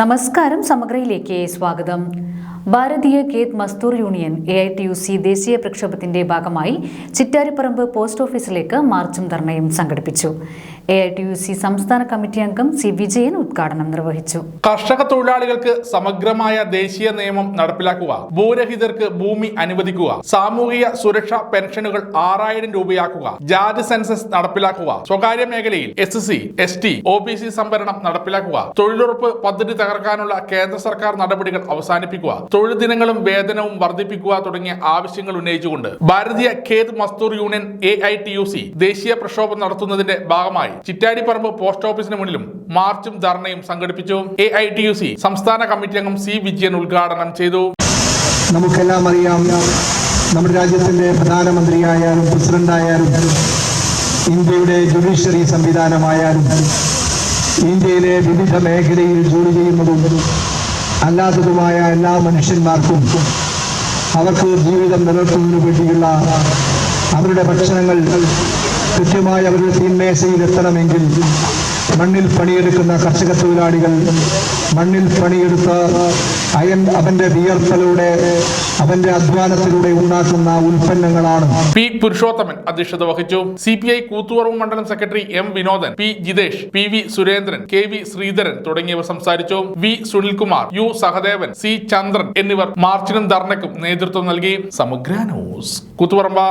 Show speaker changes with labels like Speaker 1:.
Speaker 1: നമസ്കാരം സമഗ്രയിലേക്ക് സ്വാഗതം. Bharatiya Khet Mazdoor union A I T U C ദേശീയ പ്രക്ഷോഭത്തിന്റെ ഭാഗമായി ചിറ്റാരിപ്പറമ്പ് പോസ്റ്റ് ഓഫീസിലേക്ക് മാർച്ചും ധർണയും സംഘടിപ്പിച്ചു. A I T U C സംസ്ഥാന കമ്മിറ്റി അംഗം സി വിജയൻ ഉദ്ഘാടനം നിർവഹിച്ചു.
Speaker 2: കർഷക തൊഴിലാളികൾക്ക് സമഗ്രമായ ദേശീയ നിയമം നടപ്പിലാക്കുക ഭൂരഹിതർക്ക് ഭൂമി അനുവദിക്കുക സാമൂഹിക സുരക്ഷാ പെൻഷനുകൾ ആറായിരം രൂപയാക്കുക ജാതി സെൻസസ് നടപ്പിലാക്കുക സ്വകാര്യ മേഖലയിൽ S C S T O B C സംവരണം നടപ്പിലാക്കുക തൊഴിലുറപ്പ് പദ്ധതി തകർക്കാനുള്ള കേന്ദ്ര സർക്കാർ നടപടികൾ അവസാനിപ്പിക്കുക തൊഴിൽ ദിനങ്ങളും വേതനവും വർദ്ധിപ്പിക്കുക തുടങ്ങിയ ആവശ്യങ്ങൾ ഉന്നയിച്ചുകൊണ്ട് Bharatiya Khet Mazdoor union A I T U C ദേശീയ പ്രക്ഷോഭം നടത്തുന്നതിന്റെ ഭാഗമായി ചിറ്റാരിപ്പറമ്പ് പോസ്റ്റ് ഓഫീസിന് മുന്നിലും മാർച്ചും ധർണയും സംഘടിപ്പിച്ചു. A I T U C സംസ്ഥാന കമ്മിറ്റി അംഗം സി വിജയൻ ഉദ്ഘാടനം ചെയ്തു.
Speaker 3: നമുക്കെല്ലാം അറിയാം നമ്മുടെ രാജ്യത്തിന്റെ പ്രധാനമന്ത്രിയായാലും പ്രസിഡന്റായാലും ഇന്ത്യയുടെ ജുഡീഷ്യറി സംവിധാനമായാലും ഇന്ത്യയിലെ വിവിധ മേഖലയിൽ ജോലി ചെയ്യുന്നതും അല്ലാത്തതുമായ എല്ലാ മനുഷ്യന്മാർക്കും അവർക്ക് ജീവിതം നിലനിർത്തുന്നതിനു വേണ്ടിയുള്ള അവരുടെ ഭക്ഷണങ്ങൾ കൃത്യമായി അവരുടെ തീന്മേശയിലെത്തണമെങ്കിൽ മണ്ണിൽ പണിയെടുക്കുന്ന കർഷക തൊഴിലാളികൾ മണ്ണിൽ പണിയെടുത്ത് അയൻ അവന്റെ വിയർത്തലൂടെ അവന്റെ അധ്വാനത്തിലൂടെ ഉണ്ടാക്കുന്ന ഉൽപ്പന്നങ്ങളാണ്.
Speaker 2: പി പുരുഷോത്തമൻ അധ്യക്ഷത വഹിച്ചു. സി പി ഐ കൂത്തുപറമ്പ് മണ്ഡലം secretary M Vinodan P Jithesh P V Surendran K V Sreedharan തുടങ്ങിയവർ സംസാരിച്ചു. V Sunilkumar U Sahadevan C Chandran എന്നിവർ മാർച്ചിനും ധർണയ്ക്കും നേതൃത്വം നൽകി. സമഗ്ര ന്യൂസ് കൂത്തുപറമ്പ.